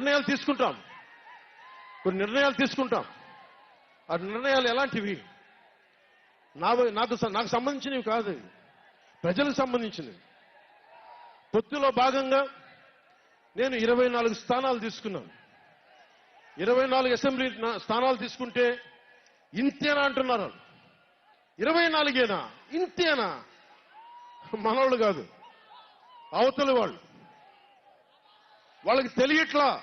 నిర్ణయాలు తీసుకుంటాం. కొన్ని నిర్ణయాలు తీసుకుంటాం. ఆ నిర్ణయాలు ఎలాంటివి? నా నాకు నాకు సంబంధించినవి కాదు. ప్రజలకు సంబంధించినవి. పొత్తులో భాగంగా నేను ఇరవై నాలుగు స్థానాలు తీసుకున్నాను. ఇరవై నాలుగు అసెంబ్లీ స్థానాలు తీసుకుంటే ఇంతేనా అంటున్నారు. ఇరవై నాలుగేనా? ఇంతేనా? మనవాళ్ళు కాదు. అవతలి వాళ్ళు. వాళ్ళకి తెలియట్లా?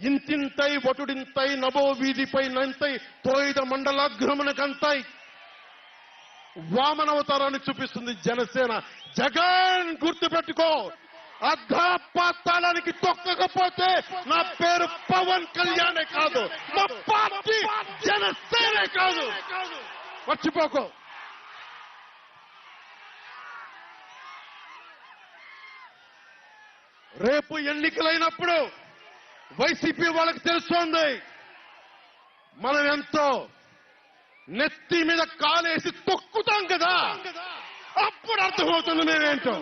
ఇంతింతై వటుడింతై నభో వీధిపై నంతై తోయిద మండలాగ్రమణకంతై వామనవతారాన్ని చూపిస్తుంది జనసేన. జగన్ గుర్తుపెట్టుకో. అర్ధాపాతాళానికి తొక్కకపోతే నా పేరు పవన్ కళ్యాణే కాదు. మా పార్టీ జనసేనే కాదు. మర్చిపోకో. రేపు ఎన్నికలైనప్పుడు వైసీపీ వాళ్ళకి తెలుస్తోంది. మనం ఎంతో నెత్తి మీద కాలేసి తొక్కుతాం కదా. అప్పుడు అర్థమవుతుంది నేనేంటో